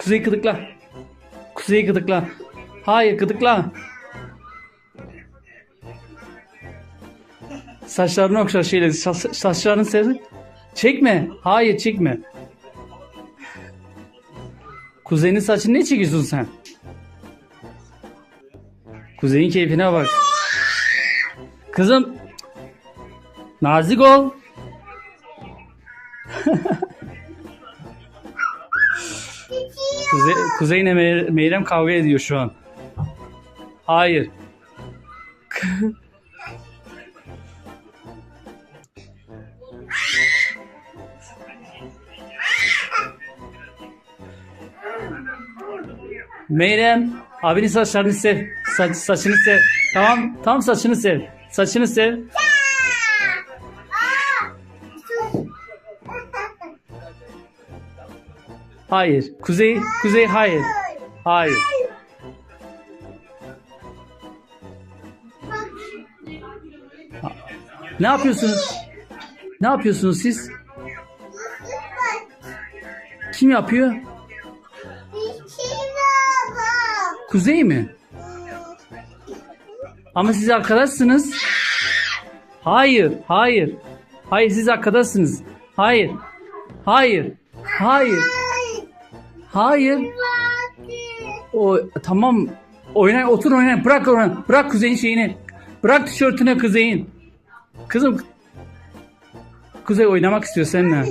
Kuzey gıdıkla. Kuzey gıdıkla. Hayır gıdıkla. Saçlarını okşa şeyle. sa- Saçlarını sev. Çekme. Hayır çekme. Kuzey'in saçını ne çekiyorsun sen? Kuzey'in keyfine bak. Kızım. Nazik ol. Kuzey, Kuzey'le Mey- Meyrem kavga ediyor şu an. Hayır. Meyrem, abinin saçlarını sev. Saç, saçını sev. Tamam, tamam saçını sev. Saçını sev. Hayır. Kuzey, Kuzey hayır. Hayır. Ne yapıyorsunuz? Ne yapıyorsunuz siz? Kim yapıyor? Kuzey mi? Ama siz arkadaşsınız. Hayır, hayır. Hayır siz arkadaşsınız. Hayır. Hayır. Hayır. Hayır. O tamam. Oyna otur oyna. Bırak onu. Bırak kuzeyin şeyini. Bırak tişörtüne kuzeyin. Kızım. Kuzey oynamak istiyor seninle.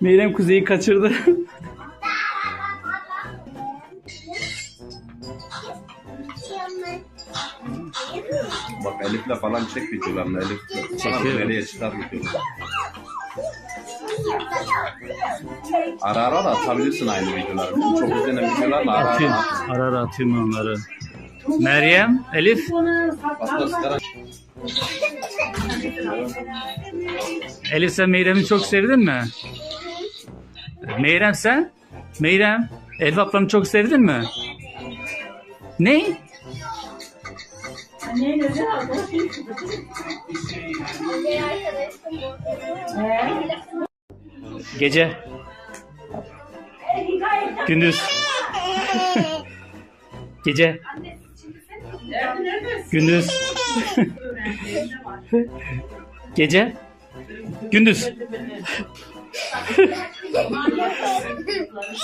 Meyrem kuzeyi kaçırdı. Bak Elif'le falan çek videolarını Elif. Çekiyorum. Falan Nereye çıkar videoları. Ara ara da atabilirsin aynı videoları. Çok izlenen videolarla ara Atıyorum. ara. Ara ara atıyorum onları. Meryem, Elif. Aslında sigara Elif sen Meyrem'i çok sevdin mi? Meyrem sen? Meyrem, Elif ablanı çok sevdin mi? Ne? Gece. Gündüz. Gece. Gündüz. Gece. Gündüz.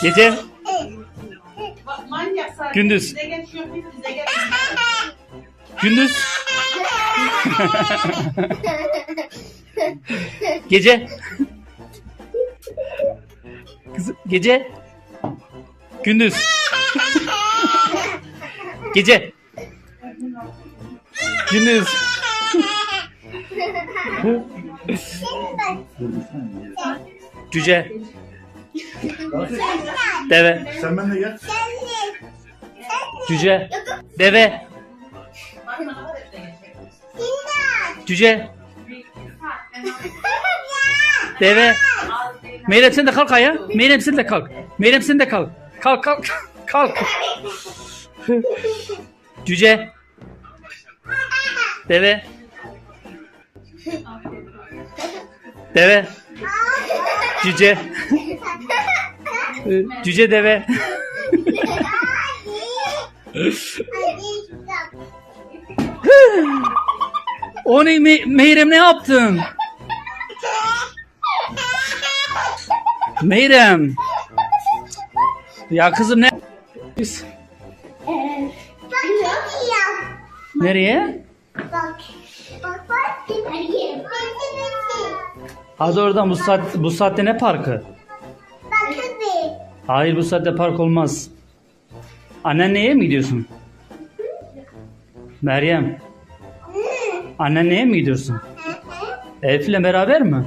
Gece. Gündüz. Gündüz. Gece. Kız, gece. Gündüz. Gece. Gündüz. Cüce. Deve. Sen benimle gel. Cüce. Deve. Cüce. Deve. Meyrem sen de kalk ayağa. Meyrem sen de kalk. Meyrem sen de kalk. Kalk kalk. Kalk. Cüce. Deve. Deve. Cüce. Cüce deve. O ne Me- Meyrem ne yaptın? Meyrem. Ya kızım ne? Biz nereye? Hadi oradan bu saat bu saatte ne parkı? Hayır bu saatte park olmaz. Annenleye mi gidiyorsun? Meryem. Annenleye mi gidiyorsun? Elif'le beraber mi?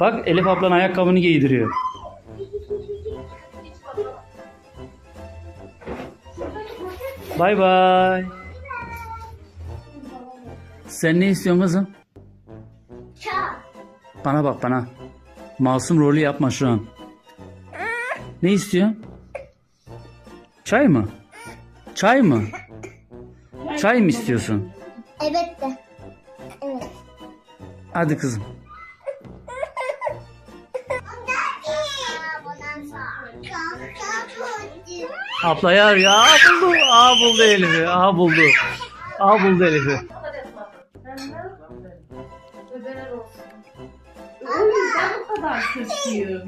Bak Elif ablan ayakkabını giydiriyor. Bay bay. Sen ne istiyorsun kızım? Bana bak bana. Masum rolü yapma şu an. Ne istiyorsun? Çay mı? Çay mı? Çay mı istiyorsun? Evet de. Evet. Hadi kızım. Ablayı arıyor. Aa buldu. Aa buldu Elif'i. Aa buldu. Aa buldu Elif'i. Bebeler olsun. O yüzden bu kadar kötüyüm.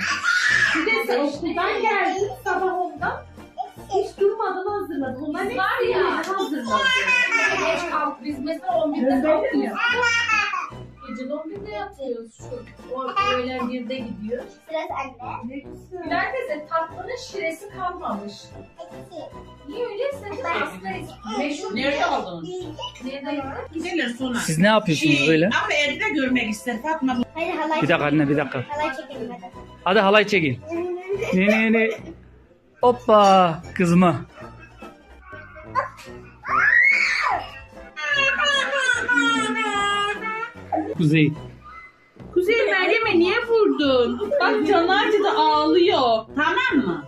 Bir de sen okuldan geldin sabah ondan. Hiç durmadan hazırladın. Onlar var ya hazırladın. Geç kalk. Biz mesela 11'de kalkıyoruz. 11'de yatıyoruz. Şu, o öğlen 1'de gidiyor. Sıra sende. Ne güzel. Bilal teyze tatlının şiresi kalmamış. Niye öyle? Sen de hastayız. Meşhur Nerede aldın? Nerede yedin? Gelir sonra. Siz ne yapıyorsunuz böyle? Ama evde de görmek ister Fatma. Hadi halay Bir dakika anne bir dakika. Halay çekelim hadi. Hadi halay çekin. Ne ne ne. Hoppa kızma. Kuzey. Meryem'e niye vurdun? Bak canı acıdı ağlıyor. Tamam mı?